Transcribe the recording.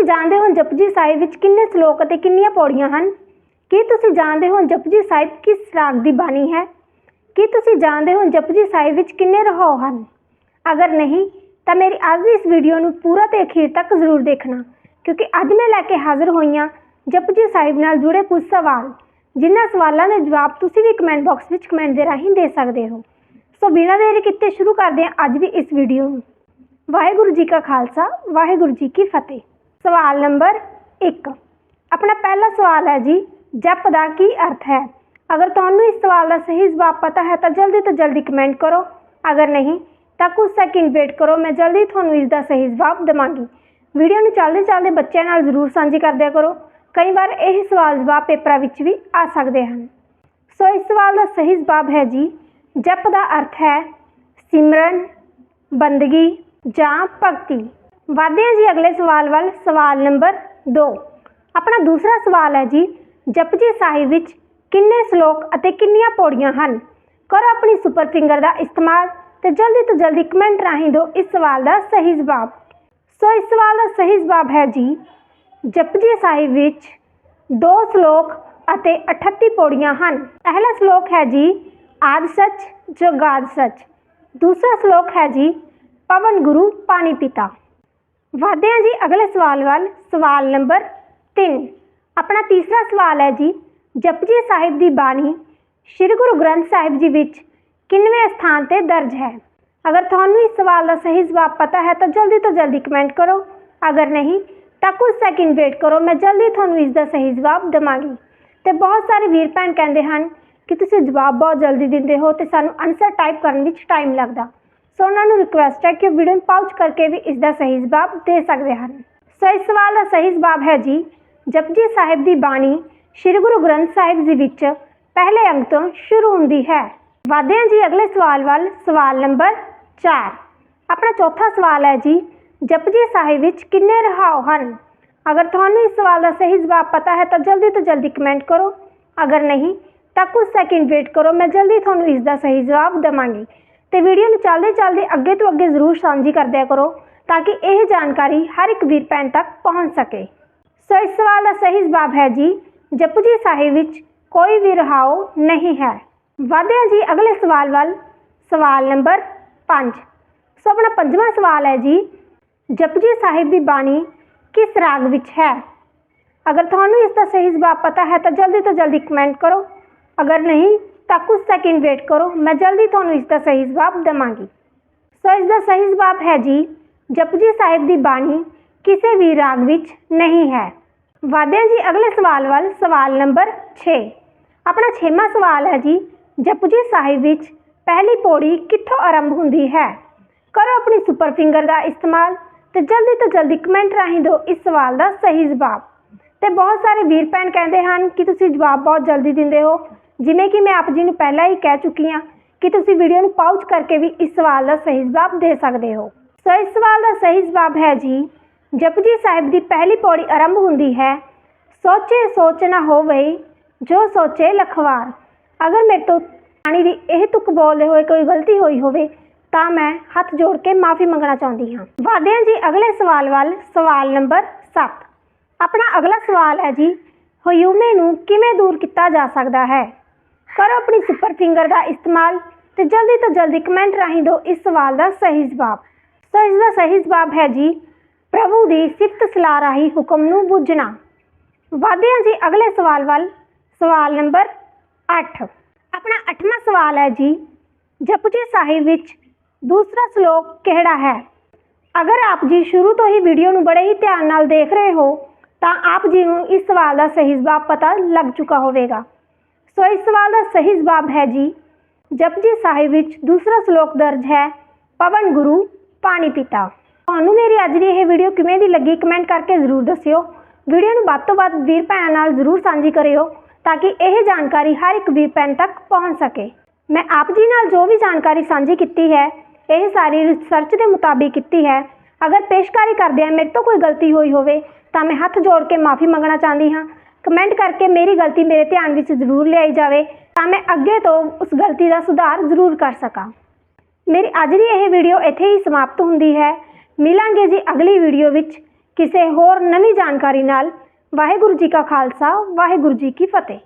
ਤੁਸੀਂ ਜਾਣਦੇ ਹੋ ਜਪਜੀ ਸਾਹਿਬ ਵਿੱਚ ਕਿੰਨੇ ਸ਼ਲੋਕ ਅਤੇ ਕਿੰਨੀਆਂ ਪੌੜੀਆਂ ਹਨ? ਕੀ ਤੁਸੀਂ ਜਾਣਦੇ ਹੋ ਜਪਜੀ ਸਾਹਿਬ ਕਿਸ ਰਾਗ ਦੀ ਬਾਣੀ ਹੈ? ਕੀ ਤੁਸੀਂ ਜਾਣਦੇ ਹੋ ਜਪਜੀ ਸਾਹਿਬ ਵਿੱਚ ਕਿੰਨੇ ਰਹਾਉ ਹਨ? ਅਗਰ ਨਹੀਂ, ਤਾਂ ਮੇਰੀ ਅੱਜ ਦੀ ਇਸ ਵੀਡੀਓ ਨੂੰ ਪੂਰਾ ਤੇ ਅਖੀਰ ਤੱਕ ਜ਼ਰੂਰ ਦੇਖਣਾ, ਕਿਉਂਕਿ ਅੱਜ ਮੈਂ ਲੈ ਕੇ ਹਾਜ਼ਰ ਹੋਈਆਂ ਹਾਂ ਜਪਜੀ ਸਾਹਿਬ ਨਾਲ ਜੁੜੇ ਕੁਝ ਸਵਾਲ, ਜਿਨ੍ਹਾਂ ਸਵਾਲਾਂ ਦੇ ਜਵਾਬ ਤੁਸੀਂ ਵੀ ਕਮੈਂਟ ਬਾਕਸ ਵਿੱਚ ਕਮੈਂਟ ਦੇ ਰਾਹੀਂ ਦੇ ਸਕਦੇ ਹੋ। ਸੋ ਬਿਨਾਂ ਦੇਰੀ ਕੀਤੇ ਸ਼ੁਰੂ ਕਰਦੇ ਹਾਂ ਅੱਜ ਦੀ ਇਸ ਵੀਡੀਓ ਨੂੰ। ਵਾਹਿਗੁਰੂ ਜੀ ਕਾ ਖਾਲਸਾ, ਵਾਹਿਗੁਰੂ ਜੀ ਕੀ ਫਤਿਹ। ਸਵਾਲ ਨੰਬਰ 1 ਆਪਣਾ ਪਹਿਲਾ ਸਵਾਲ ਹੈ ਜੀ, ਜਪ ਦਾ ਕੀ ਅਰਥ ਹੈ? ਅਗਰ ਤੁਹਾਨੂੰ ਇਸ ਸਵਾਲ ਦਾ ਸਹੀ ਜਵਾਬ ਪਤਾ ਹੈ ਤਾਂ ਜਲਦੀ ਤੋਂ ਜਲਦੀ ਕਮੈਂਟ ਕਰੋ। ਅਗਰ ਨਹੀਂ, ਤਾਂ ਕੁਝ ਸੈਕਿੰਡ ਵੇਟ ਕਰੋ, ਮੈਂ ਜਲਦੀ ਤੁਹਾਨੂੰ ਇਸ ਦਾ ਸਹੀ ਜਵਾਬ ਦੇਵਾਂਗੀ। ਵੀਡੀਓ ਨੂੰ ਚੱਲਦੇ ਚੱਲਦੇ ਬੱਚਿਆਂ ਨਾਲ ਜ਼ਰੂਰ ਸਾਂਝੀ ਕਰਦਿਆ ਕਰੋ। ਕਈ ਵਾਰ ਇਹ ਸਵਾਲ ਜਵਾਬ ਪੇਪਰਾਂ ਵਿੱਚ ਵੀ ਆ ਸਕਦੇ ਹਨ। ਸੋ ਇਸ ਸਵਾਲ ਦਾ ਸਹੀ ਜਵਾਬ ਹੈ ਜੀ, ਜਪ ਦਾ ਅਰਥ ਹੈ ਸਿਮਰਨ, ਬੰਦਗੀ ਜਾਂ ਭਗਤੀ। ਵਧਦੇ ਹਾਂ ਜੀ ਅਗਲੇ ਸਵਾਲ ਵੱਲ, ਸਵਾਲ ਨੰਬਰ 2 ਆਪਣਾ ਦੂਸਰਾ ਸਵਾਲ ਹੈ ਜੀ, ਜਪਜੀ ਸਾਹਿਬ ਵਿੱਚ ਕਿੰਨੇ ਸ਼ਲੋਕ ਅਤੇ ਕਿੰਨੀਆਂ ਪੌੜੀਆਂ ਹਨ? ਕਰੋ ਆਪਣੀ ਸੁਪਰ ਫਿੰਗਰ ਦਾ ਇਸਤੇਮਾਲ ਤੇ ਜਲਦੀ ਤੋਂ ਜਲਦੀ ਕਮੈਂਟ ਰਾਹੀਂ ਦਿਓ ਇਸ ਸਵਾਲ ਦਾ ਸਹੀ ਜਵਾਬ। ਸੋ ਇਸ ਸਵਾਲ ਦਾ ਸਹੀ ਜਵਾਬ ਹੈ ਜੀ, ਜਪਜੀ ਸਾਹਿਬ ਵਿੱਚ ਦੋ ਸ਼ਲੋਕ ਅਤੇ 38 ਪੌੜੀਆਂ ਹਨ। ਪਹਿਲਾ ਸ਼ਲੋਕ ਹੈ ਜੀ, ਆਦ ਸੱਚ ਜਗਾਦ ਸੱਚ। ਦੂਸਰਾ ਸ਼ਲੋਕ ਹੈ ਜੀ, ਪਵਨ ਗੁਰੂ ਪਾਣੀ ਪਿਤਾ। ਵਧਦੇ ਹਾਂ ਜੀ, ਅਗਲੇ ਸਵਾਲ ਵੱਲ, ਸਵਾਲ ਨੰਬਰ 3 ਆਪਣਾ ਤੀਸਰਾ ਸਵਾਲ ਹੈ ਜੀ, ਜਪਜੀ ਸਾਹਿਬ ਦੀ ਬਾਣੀ ਸ੍ਰੀ ਗੁਰੂ ਗ੍ਰੰਥ ਸਾਹਿਬ ਜੀ ਵਿੱਚ ਕਿੰਨਵੇਂ ਸਥਾਨ ਤੇ ਦਰਜ ਹੈ? ਅਗਰ ਤੁਹਾਨੂੰ ਇਸ ਸਵਾਲ ਦਾ ਸਹੀ ਜਵਾਬ ਪਤਾ ਹੈ ਤਾਂ ਜਲਦੀ ਤੋਂ ਜਲਦੀ ਕਮੈਂਟ ਕਰੋ। ਅਗਰ ਨਹੀਂ, ਤਾਂ ਕੁਝ ਸੈਕਿੰਡ ਵੇਟ ਕਰੋ, ਮੈਂ ਜਲਦੀ ਤੁਹਾਨੂੰ ਇਸ ਦਾ ਸਹੀ ਜਵਾਬ ਦੇਵਾਂਗੀ। ਤੇ ਬਹੁਤ ਸਾਰੇ ਵੀਰ ਭੈਣ ਕਹਿੰਦੇ ਹਨ ਕਿ ਤੁਸੀਂ ਜਵਾਬ ਬਹੁਤ ਜਲਦੀ ਦਿੰਦੇ ਹੋ ਤੇ ਸਾਨੂੰ ਆਨਸਰ ਟਾਈਪ ਕਰਨ ਵਿੱਚ ਟਾਈਮ ਲੱਗਦਾ। ਸੋ ਉਹਨਾਂ ਨੂੰ ਰਿਕੁਐਸਟ ਹੈ ਕਿ ਉਹ ਵੀਡੀਓ ਨੂੰ ਪਾਉਚ ਕਰਕੇ ਵੀ ਇਸ ਦਾ ਸਹੀ ਜਵਾਬ ਦੇ ਸਕਦੇ ਹਨ। ਸੋ ਇਸ ਸਵਾਲ ਦਾ ਸਹੀ ਜਵਾਬ ਹੈ ਜੀ, ਜਪਜੀ ਸਾਹਿਬ ਦੀ ਬਾਣੀ ਸ੍ਰੀ ਗੁਰੂ ਗ੍ਰੰਥ ਸਾਹਿਬ ਜੀ ਵਿੱਚ ਪਹਿਲੇ ਅੰਕ ਤੋਂ ਸ਼ੁਰੂ ਹੁੰਦੀ ਹੈ। ਵਧਦੇ ਹਾਂ ਜੀ, ਅਗਲੇ ਸਵਾਲ ਵੱਲ ਸਵਾਲ ਨੰਬਰ 4 ਆਪਣਾ ਚੌਥਾ ਸਵਾਲ ਹੈ ਜੀ, ਜਪਜੀ ਸਾਹਿਬ ਵਿੱਚ ਕਿੰਨੇ ਰਹਾਉ ਹਨ? ਅਗਰ ਤੁਹਾਨੂੰ ਇਸ ਸਵਾਲ ਦਾ ਸਹੀ ਜਵਾਬ ਪਤਾ ਹੈ ਤਾਂ ਜਲਦੀ ਤੋਂ ਜਲਦੀ ਕਮੈਂਟ ਕਰੋ। ਅਗਰ ਨਹੀਂ, ਤਾਂ ਕੁਝ ਸੈਕਿੰਡ ਵੇਟ ਕਰੋ, ਮੈਂ ਜਲਦੀ ਤੁਹਾਨੂੰ ਇਸ ਦਾ ਸਹੀ ਜਵਾਬ ਦੇਵਾਂਗੀ। ਤੇ ਵੀਡੀਓ ਨੂੰ ਚੱਲਦੇ ਚੱਲਦੇ ਅੱਗੇ ਤੋਂ ਅੱਗੇ ਜ਼ਰੂਰ ਸਾਂਝੀ ਕਰਦਿਆ ਕਰੋ ਤਾਂ ਕਿ ਇਹ ਜਾਣਕਾਰੀ ਹਰ ਇੱਕ ਵੀਰ ਭੈਣ ਤੱਕ ਪਹੁੰਚ ਸਕੇ। ਸੋ ਇਸ ਸਵਾਲ ਦਾ ਸਹੀ ਜਵਾਬ ਹੈ ਜੀ ਜਪੂ ਜੀ ਸਾਹਿਬ ਵਿੱਚ ਕੋਈ ਵੀ ਰਹਾਉ ਨਹੀਂ ਹੈ। ਵਧਦੇ ਹਾਂ ਜੀ ਅਗਲੇ ਸਵਾਲ ਵੱਲ, ਸਵਾਲ ਨੰਬਰ 5 ਸੋ ਆਪਣਾ ਪੰਜਵਾਂ ਸਵਾਲ ਹੈ ਜੀ, ਜਪਜੀ ਸਾਹਿਬ ਦੀ ਬਾਣੀ ਕਿਸ ਰਾਗ ਵਿੱਚ ਹੈ? ਅਗਰ ਤੁਹਾਨੂੰ ਇਸ ਦਾ ਸਹੀ ਜਵਾਬ ਪਤਾ ਹੈ ਤਾਂ ਜਲਦੀ ਤੋਂ ਜਲਦੀ ਕਮੈਂਟ ਕਰੋ। ਅਗਰ ਨਹੀਂ ਤਾਂ ਕੁਝ ਸੈਕਿੰਡ ਵੇਟ ਕਰੋ, ਮੈਂ ਜਲਦੀ ਤੁਹਾਨੂੰ ਇਸ ਦਾ ਸਹੀ ਜਵਾਬ ਦੇਵਾਂਗੀ। ਸੋ ਇਸ ਦਾ ਸਹੀ ਜਵਾਬ ਹੈ ਜੀ, ਜਪਜੀ ਸਾਹਿਬ ਦੀ ਬਾਣੀ, ਕਿਸੇ ਵੀ ਰਾਗ ਵਿੱਚ ਨਹੀਂ ਹੈ। ਵਧਦੇ ਜੀ, ਅਗਲੇ ਸਵਾਲ ਵੱਲ, ਸਵਾਲ ਨੰਬਰ 6 ਆਪਣਾ ਛੇਵਾਂ ਸਵਾਲ ਹੈ ਜੀ, ਜਪਜੀ ਸਾਹਿਬ ਵਿੱਚ ਪਹਿਲੀ ਪੌੜੀ ਕਿੱਥੋਂ ਆਰੰਭ ਹੁੰਦੀ ਹੈ? ਕਰੋ ਆਪਣੀ ਸੁਪਰ ਫਿੰਗਰ ਦਾ ਇਸਤੇਮਾਲ ਤੇ ਜਲਦੀ ਤੋਂ ਜਲਦੀ ਕਮੈਂਟ ਰਾਹੀਂ ਦਿਓ ਇਸ ਸਵਾਲ ਦਾ ਸਹੀ ਜਵਾਬ। ਤੇ ਬਹੁਤ ਸਾਰੇ ਵੀਰ ਭੈਣ ਕਹਿੰਦੇ ਹਨ ਕਿ ਤੁਸੀਂ ਜਵਾਬ ਬਹੁਤ ਜਲਦੀ ਦਿੰਦੇ ਹੋ। ਜਿਵੇਂ ਕਿ ਮੈਂ ਆਪ ਜੀ ਨੂੰ ਪਹਿਲਾਂ ਹੀ ਕਹਿ ਚੁੱਕੀ ਹਾਂ ਕਿ ਤੁਸੀਂ ਵੀਡੀਓ ਨੂੰ ਪਾਉਚ ਕਰਕੇ ਵੀ ਇਸ ਸਵਾਲ ਦਾ ਸਹੀ ਜਵਾਬ ਦੇ ਸਕਦੇ ਹੋ। ਸੋ ਇਸ ਸਵਾਲ ਦਾ ਸਹੀ ਜਵਾਬ ਹੈ ਜੀ, ਜਪਜੀ ਸਾਹਿਬ ਦੀ ਪਹਿਲੀ ਪੌੜੀ ਆਰੰਭ ਹੁੰਦੀ ਹੈ, ਸੋਚੇ ਸੋਚ ਨਾ ਹੋਵੇ, ਜੋ ਸੋਚੇ ਲਖਵਾਰ। ਅਗਰ ਮੇਰੇ ਤੋਂ ਪਾਣੀ ਦੀ ਇਹ ਤੁਕ ਬੋਲਦੇ ਹੋਏ ਕੋਈ ਗਲਤੀ ਹੋਈ ਹੋਵੇ, ਤਾਂ ਮੈਂ ਹੱਥ ਜੋੜ ਕੇ ਮਾਫੀ ਮੰਗਣਾ ਚਾਹੁੰਦੀ ਹਾਂ। ਵਧਦੇ ਹਾਂ ਜੀ, ਅਗਲੇ ਸਵਾਲ ਵੱਲ, ਸਵਾਲ ਨੰਬਰ 7 ਆਪਣਾ ਅਗਲਾ ਸਵਾਲ ਹੈ ਜੀ ਹਯੂਮੇ ਨੂੰ ਕਿਵੇਂ ਦੂਰ ਕੀਤਾ ਜਾ ਸਕਦਾ ਹੈ? ਕਰੋ ਆਪਣੀ ਸੁਪਰ ਫਿੰਗਰ ਦਾ ਇਸਤੇਮਾਲ ਤੇ ਜਲਦੀ ਤੋਂ ਜਲਦੀ ਕਮੈਂਟ ਰਾਹੀਂ ਦਿਓ ਇਸ ਸਵਾਲ ਦਾ ਸਹੀ ਜਵਾਬ। ਸੋ ਇਸ ਦਾ ਸਹੀ ਜਵਾਬ ਹੈ ਜੀ, ਪ੍ਰਭੂ ਦੀ ਸਿਫਤ ਸਲਾਹ ਰਾਹੀਂ ਹੁਕਮ ਨੂੰ ਬੁੱਝਣਾ। ਵਧਦੇ ਹਾਂ ਜੀ ਅਗਲੇ ਸਵਾਲ ਵੱਲ। ਸਵਾਲ ਨੰਬਰ 8 ਆਪਣਾ 8ਵਾਂ ਸਵਾਲ ਹੈ ਜੀ, ਜਪਜੀ ਸਾਹਿਬ ਵਿੱਚ ਦੂਸਰਾ ਸ਼ਲੋਕ ਕਿਹੜਾ ਹੈ? ਅਗਰ ਆਪ ਜੀ ਸ਼ੁਰੂ ਤੋਂ ਹੀ ਵੀਡੀਓ ਨੂੰ ਬੜੇ ਹੀ ਧਿਆਨ ਨਾਲ ਦੇਖ ਰਹੇ ਹੋ, ਤਾਂ ਆਪ ਜੀ ਨੂੰ ਇਸ ਸਵਾਲ ਦਾ ਸਹੀ ਜਵਾਬ ਪਤਾ ਲੱਗ ਚੁੱਕਾ ਹੋਵੇਗਾ। ਸੋ ਇਸ ਸਵਾਲ ਦਾ ਸਹੀ ਜਵਾਬ ਹੈ ਜੀ, ਜਪਜੀ ਸਾਹਿਬ ਵਿੱਚ ਦੂਸਰਾ ਸ਼ਲੋਕ ਦਰਜ ਹੈ, ਪਵਨ ਗੁਰੂ, ਪਾਣੀ ਪਿਤਾ। ਤੁਹਾਨੂੰ ਮੇਰੀ ਅੱਜ ਦੀ ਇਹ ਵੀਡੀਓ ਕਿਵੇਂ ਦੀ ਲੱਗੀ ਕਮੈਂਟ ਕਰਕੇ ਜ਼ਰੂਰ ਦੱਸਿਓ। ਵੀਡੀਓ ਨੂੰ ਵੱਧ ਤੋਂ ਵੱਧ ਵੀਰ ਭੈਣਾਂ ਨਾਲ ਜ਼ਰੂਰ ਸਾਂਝੀ ਕਰਿਓ, ਤਾਂ ਕਿ ਇਹ ਜਾਣਕਾਰੀ ਹਰ ਇੱਕ ਵੀਰ ਭੈਣ ਤੱਕ ਪਹੁੰਚ ਸਕੇ। ਮੈਂ ਆਪ ਜੀ ਨਾਲ ਜੋ ਵੀ ਜਾਣਕਾਰੀ ਸਾਂਝੀ ਕੀਤੀ ਹੈ, ਇਹ ਸਾਰੀ ਰਿਸਰਚ ਦੇ ਮੁਤਾਬਿਕ ਕੀਤੀ ਹੈ। ਅਗਰ ਪੇਸ਼ਕਾਰੀ ਕਰਦਿਆਂ ਮੇਰੇ ਤੋਂ ਕੋਈ ਗਲਤੀ ਹੋਈ ਹੋਵੇ, ਤਾਂ ਮੈਂ ਹੱਥ ਜੋੜ ਕੇ ਮਾਫੀ ਮੰਗਣਾ ਚਾਹੁੰਦੀ ਹਾਂ। ਕਮੈਂਟ ਕਰਕੇ ਮੇਰੀ ਗਲਤੀ ਮੇਰੇ ਧਿਆਨ ਵਿੱਚ ਜ਼ਰੂਰ ਲਿਆਈ ਜਾਵੇ ਤਾਂ ਮੈਂ ਅੱਗੇ ਤੋਂ ਉਸ ਗਲਤੀ ਦਾ ਸੁਧਾਰ ਜ਼ਰੂਰ ਕਰ ਸਕਾਂ। ਮੇਰੀ ਅੱਜ ਦੀ ਇਹ ਵੀਡੀਓ ਇੱਥੇ ਹੀ ਸਮਾਪਤ ਹੁੰਦੀ ਹੈ। ਮਿਲਾਂਗੇ ਜੀ ਅਗਲੀ ਵੀਡੀਓ ਵਿੱਚ ਕਿਸੇ ਹੋਰ ਨਵੀਂ ਜਾਣਕਾਰੀ ਨਾਲ। ਵਾਹਿਗੁਰੂ ਜੀ ਕਾ ਖਾਲਸਾ, ਵਾਹਿਗੁਰੂ ਜੀ ਕੀ ਫਤਿਹ।